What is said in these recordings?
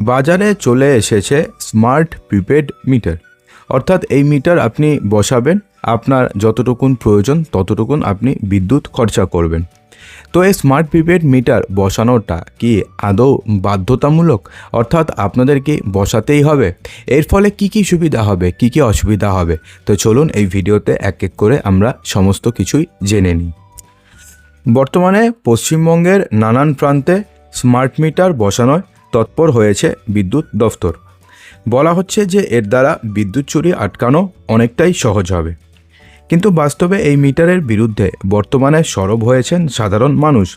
বাজারে চলে এসেছে স্মার্ট প্রিপেড মিটার। অর্থাৎ এই মিটার আপনি বসাবেন, আপনার যতটুকুন প্রয়োজন ততটুকুন আপনি বিদ্যুৎ খরচা করবেন। তো এই স্মার্ট প্রিপেড মিটার বসানোটা কি আদৌ বাধ্যতামূলক? অর্থাৎ আপনাদের কি বসাতেই হবে? এর ফলে কি কি সুবিধা হবে, কি কি অসুবিধা হবে? তো চলুন এই ভিডিওতে এক এক করে আমরা সমস্ত কিছুই জেনে নিই। বর্তমানে পশ্চিমবঙ্গের নানান প্রান্তে স্মার্ট মিটার বসানোয় তৎপর হয়েছে বিদ্যুৎ দফতর। বলা হচ্ছে যে এর দ্বারা বিদ্যুৎ চুরি আটকানো অনেকটাই সহজ হবে। কিন্তু বাস্তবে এই মিটারের বিরুদ্ধে বর্তমানে সরব হয়েছেন সাধারণ মানুষ।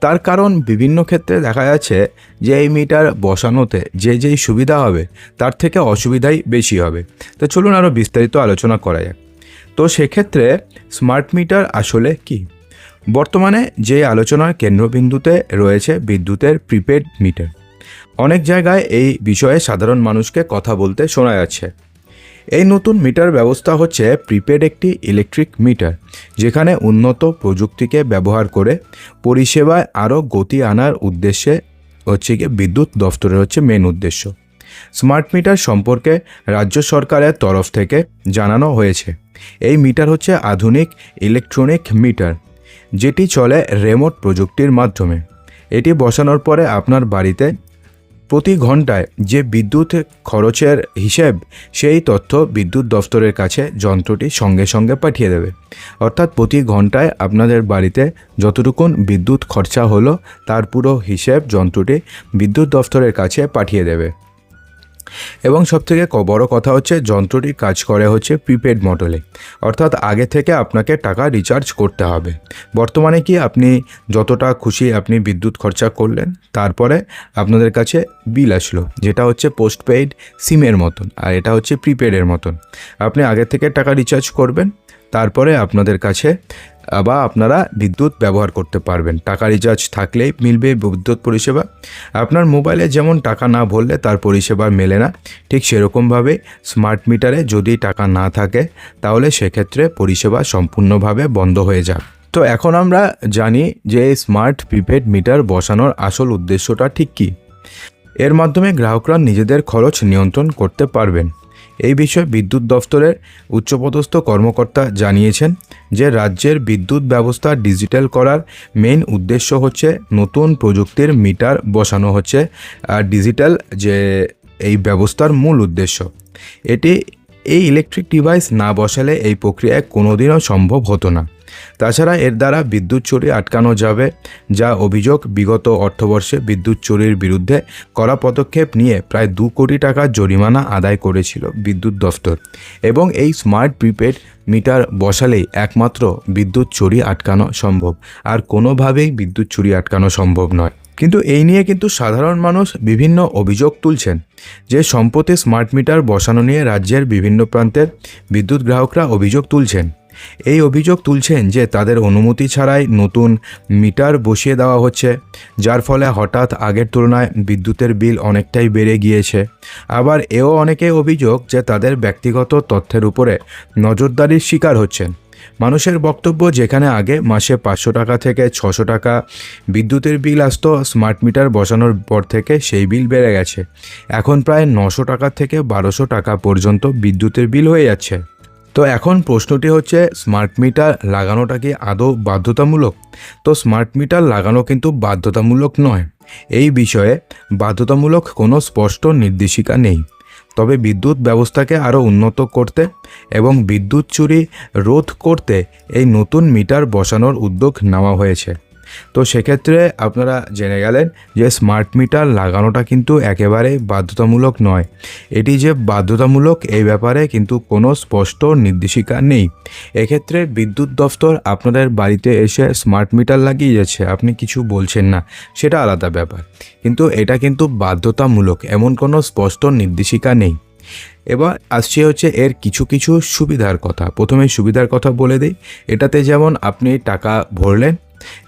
তার কারণ বিভিন্ন ক্ষেত্রে দেখা যাচ্ছে যে এই মিটার বসানোতে যে যেই সুবিধা হবে, তার থেকে অসুবিধাই বেশি হবে। তো চলুন আরও বিস্তারিত আলোচনা করা যাক। তো সেক্ষেত্রে স্মার্ট মিটার আসলে কি? বর্তমানে যে আলোচনার কেন্দ্রবিন্দুতে রয়েছে বিদ্যুতের প্রিপেড মিটার। অনেক জায়গায় এই বিষয়ে সাধারণ মানুষকে কথা বলতে শোনা যাচ্ছে। এই নতুন মিটার ব্যবস্থা হচ্ছে প্রিপেড একটি ইলেকট্রিক মিটার, যেখানে উন্নত প্রযুক্তিকে ব্যবহার করে পরিষেবায় আরও গতি আনার উদ্দেশ্যে হচ্ছে গিয়ে বিদ্যুৎ দফতরের হচ্ছে মেন উদ্দেশ্য। স্মার্ট মিটার সম্পর্কে রাজ্য সরকারের তরফ থেকে জানানো হয়েছে। এই মিটার হচ্ছে আধুনিক ইলেকট্রনিক মিটার, যেটি চলে রেমোট প্রযুক্তির মাধ্যমে। এটি বসানোর পরে আপনার বাড়িতে প্রতি ঘন্টায় যে বিদ্যুৎ খরচের হিসেব, সেই তথ্য বিদ্যুৎ দফতরের কাছে যন্ত্রটি সঙ্গে সঙ্গে পাঠিয়ে দেবে। অর্থাৎ প্রতি ঘন্টায় আপনাদের বাড়িতে যতটুকুন বিদ্যুৎ খরচা হলো, তার পুরো হিসেব যন্ত্রটি বিদ্যুৎ দফতরের কাছে পাঠিয়ে দেবে। এবং সবথেকে বড় কথা হচ্ছে, যন্ত্রটি কাজ করে হচ্ছে প্রিপেড মডেলে অর্থাৎ আগে থেকে আপনাকে টাকা রিচার্জ করতে হবে। বর্তমানে কি আপনি যতটা খুশি আপনি বিদ্যুৎ খরচা করলেন, তারপরে আপনাদের কাছে বিল আসলো, যেটা হচ্ছে পোস্টপেইড সিমের মতন, আর এটা হচ্ছে প্রিপেডের মতন। আপনি আগে থেকে টাকা রিচার্জ করবেন, তারপরে আপনাদের কাছে বা আপনারা বিদ্যুৎ ব্যবহার করতে পারবেন। টাকা রিচার্জ থাকলেই মিলবে বিদ্যুৎ পরিষেবা। আপনার মোবাইলে যেমন টাকা না ভরলে তার পরিষেবা মেলে না। ঠিক সেরকমভাবে স্মার্ট মিটারে যদি টাকা না থাকে, তাহলে সেক্ষেত্রে পরিষেবা সম্পূর্ণভাবে বন্ধ হয়ে যাক। তো এখন আমরা জানি যে স্মার্ট প্রিপেড মিটার বসানোর আসল উদ্দেশ্যটা ঠিক কী? এর মাধ্যমে গ্রাহকরা নিজেদের খরচ নিয়ন্ত্রণ করতে পারবেন। এই বিষয়ে বিদ্যুৎ দফতরের উচ্চপদস্থ কর্মকর্তা জানিয়েছেন যে রাজ্যের বিদ্যুৎ ব্যবস্থা ডিজিটাল করার মেন উদ্দেশ্য হচ্ছে নতুন প্রযুক্তির মিটার বসানো হচ্ছে, আর ডিজিটাল যে এই ব্যবস্থার মূল উদ্দেশ্য। এটি এই ইলেকট্রিক ডিভাইস না বসালে এই প্রক্রিয়ায় কোনোদিনও সম্ভব হতো না। তাছাড়া এর দ্বারা বিদ্যুৎ চুরি আটকানো যাবে, যা অভিযোগ বিগত অর্থবর্ষে বিদ্যুৎ চুরির বিরুদ্ধে কড়া পদক্ষেপ নিয়ে প্রায় দু কোটি টাকা জরিমানা আদায় করেছিল বিদ্যুৎ দফতর। এবং এই স্মার্ট প্রিপেড মিটার বসালেই একমাত্র বিদ্যুৎ চুরি আটকানো সম্ভব, আর কোনোভাবেই বিদ্যুৎ চুরি আটকানো সম্ভব নয়। কিন্তু এই নিয়ে কিন্তু সাধারণ মানুষ বিভিন্ন অভিযোগ তুলছেন, যে সম্প্রতি স্মার্ট মিটার বসানো নিয়ে রাজ্যের বিভিন্ন প্রান্তের বিদ্যুৎ গ্রাহকরা অভিযোগ তুলছেন। এই অভিযোগ তুলছেন যে তাদের অনুমতি ছাড়াই নতুন মিটার বসিয়ে দেওয়া হচ্ছে, যার ফলে হঠাৎ আগের তুলনায় বিদ্যুতের বিল অনেকটাই বেড়ে গিয়েছে। আবার এও অনেকে অভিযোগ যে তাদের ব্যক্তিগত তথ্যের উপরে নজরদারির শিকার হচ্ছেন। মানুষের বক্তব্য যেখানে আগে মাসে পাঁচশো টাকা থেকে ছশো টাকা বিদ্যুতের বিল আসতো, স্মার্ট মিটার বসানোর পর থেকে সেই বিল বেড়ে গেছে। এখন প্রায় নশো টাকা থেকে বারোশো টাকা পর্যন্ত বিদ্যুতের বিল হয়ে যাচ্ছে। তো এখন প্রশ্নটি হচ্ছে স্মার্ট মিটার লাগানোটা কি আদৌ বাধ্যতামূলক? তো স্মার্ট মিটার লাগানো কিন্তু বাধ্যতামূলক নয়। এই বিষয়ে বাধ্যতামূলক কোনো স্পষ্ট নির্দেশিকা নেই। তবে বিদ্যুৎ ব্যবস্থাকে আরও উন্নত করতে এবং বিদ্যুৎ চুরি রোধ করতে এই নতুন মিটার বসানোর উদ্যোগ নেওয়া হয়েছে। তো সেক্ষেত্রে আপনারা জেনে গেলেন যে স্মার্ট মিটার লাগানোটা কিন্তু একেবারে বাধ্যতামূলক নয়। এটি যে বাধ্যতামূলক, এই ব্যাপারে কিন্তু কোনো স্পষ্ট নির্দেশিকা নেই। এক্ষেত্রে বিদ্যুৎ দফতর আপনাদের বাড়িতে এসে স্মার্ট মিটার লাগিয়ে যাচ্ছে, আপনি কিছু বলছেন না, সেটা আলাদা ব্যাপার। কিন্তু এটা কিন্তু বাধ্যতামূলক, এমন কোনো স্পষ্ট নির্দেশিকা নেই। এবার আসছে হচ্ছে এর কিছু কিছু সুবিধার কথা। প্রথমে সুবিধার কথা বলে দিই। এটাতে যেমন আপনি টাকা ভরলেন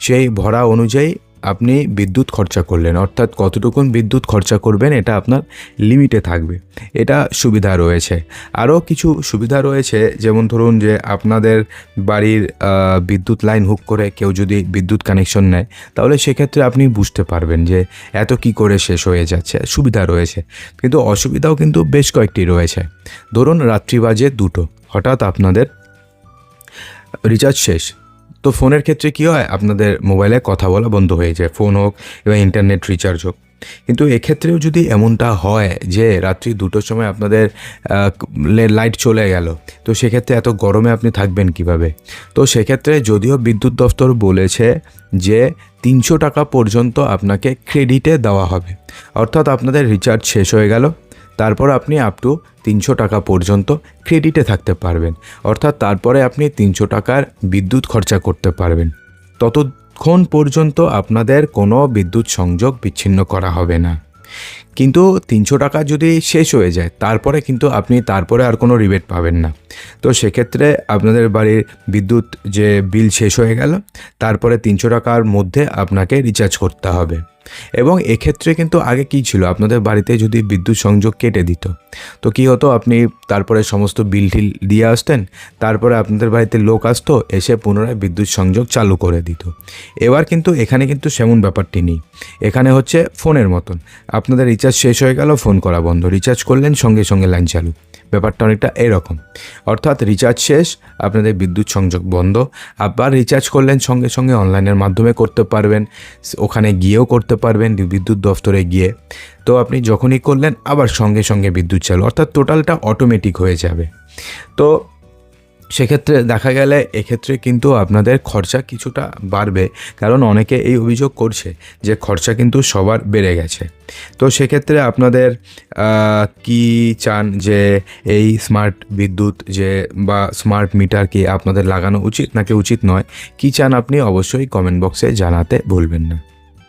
সেই ভরা অনুযায়ী আপনি বিদ্যুৎ খরচা করলেন। অর্থাৎ কতটুকুন বিদ্যুৎ খরচা করবেন এটা আপনার লিমিটে থাকবে। এটা সুবিধা রয়েছে। আরও কিছু সুবিধা রয়েছে, যেমন ধরুন যে আপনাদের বাড়ির বিদ্যুৎ লাইন হুক করে কেউ যদি বিদ্যুৎ কানেকশন নেয়, তাহলে সেক্ষেত্রে আপনি বুঝতে পারবেন যে এত কি করে শেষ হয়ে যাচ্ছে। সুবিধা রয়েছে। কিন্তু অসুবিধাও কিন্তু বেশ কয়েকটি রয়েছে। ধরুন রাত্রি বাজে দুটো। হঠাৎ আপনাদের রিচার্জ শেষ। তো ফোনের ক্ষেত্রে কী হয়? আপনাদের মোবাইলে কথা বলা বন্ধ হয়ে যায়। ফোন হোক এবং ইন্টারনেট রিচার্জ হোক। কিন্তু এক্ষেত্রেও যদি এমনটা হয় যে রাত্রি দুটোর সময় আপনাদের লাইট চলে গেল, তো সেক্ষেত্রে এত গরমে আপনি থাকবেন কীভাবে? তো সেক্ষেত্রে যদিও বিদ্যুৎ দফতর বলেছে যে তিনশো টাকা পর্যন্ত আপনাকে ক্রেডিটে দেওয়া হবে। অর্থাৎ আপনাদের রিচার্জ শেষ হয়ে গেল। তারপর আপনি আপ টু তিনশো টাকা পর্যন্ত ক্রেডিটে থাকতে পারবেন। অর্থাৎ তারপরে আপনি তিনশো টাকার বিদ্যুৎ খরচা করতে পারবেন। ততক্ষণ পর্যন্ত আপনাদের কোনো বিদ্যুৎ সংযোগ বিচ্ছিন্ন করা হবে না। কিন্তু তিনশো টাকা যদি শেষ হয়ে যায়, তারপরে কিন্তু আপনি তারপরে আর কোনো রিবেট পাবেন না। তো সেক্ষেত্রে আপনাদের বাড়ির বিদ্যুৎ যে বিল শেষ হয়ে গেল, তারপরে তিনশো টাকার মধ্যে আপনাকে রিচার্জ করতে হবে। এবং এক্ষেত্রে কিন্তু আগে কী ছিল? আপনাদের বাড়িতে যদি বিদ্যুৎ সংযোগ কেটে দিত, তো কী হতো? আপনি তারপরে সমস্ত বিল টিল দিয়ে আসতেন, তারপরে আপনাদের বাড়িতে লোক আসতো, এসে পুনরায় বিদ্যুৎ সংযোগ চালু করে দিত। এবার কিন্তু এখানে কিন্তু সেমন ব্যাপারটি নেই। এখানে হচ্ছে ফোনের মতন। আপনাদের রিচার্জ শেষ হয়ে গেল, ফোন করা বন্ধ। রিচার্জ করলেন, সঙ্গে সঙ্গে লাইন চালু। ব্যাপারটা অনেকটা এরকম। অর্থাৎ রিচার্জ শেষ, আপনাদের বিদ্যুৎ সংযোগ বন্ধ। আবার রিচার্জ করলেন সঙ্গে সঙ্গে অনলাইনের মাধ্যমে করতে পারবেন, ওখানে গিয়েও করতে পারবেন বিদ্যুৎ দফতরে গিয়ে। তো আপনি যখনই করলেন, আবার সঙ্গে সঙ্গে বিদ্যুৎ চালু, অর্থাৎ টোটালটা অটোমেটিক হয়ে যাবে। তো সেক্ষেত্রে দেখা গেলে এক্ষেত্রে কিন্তু আপনাদের খরচা কিছুটা বাড়বে, কারণ অনেকে এই অভিযোগ করছে যে খরচা কিন্তু সবার বেড়ে গেছে। তো সেক্ষেত্রে আপনাদের কি চান যে এই স্মার্ট বিদ্যুৎ যে, বা স্মার্ট মিটার কি আপনাদের লাগানো উচিত নাকি উচিত নয়, কি চান আপনি অবশ্যই কমেন্ট বক্সে জানাতে ভুলবেন না।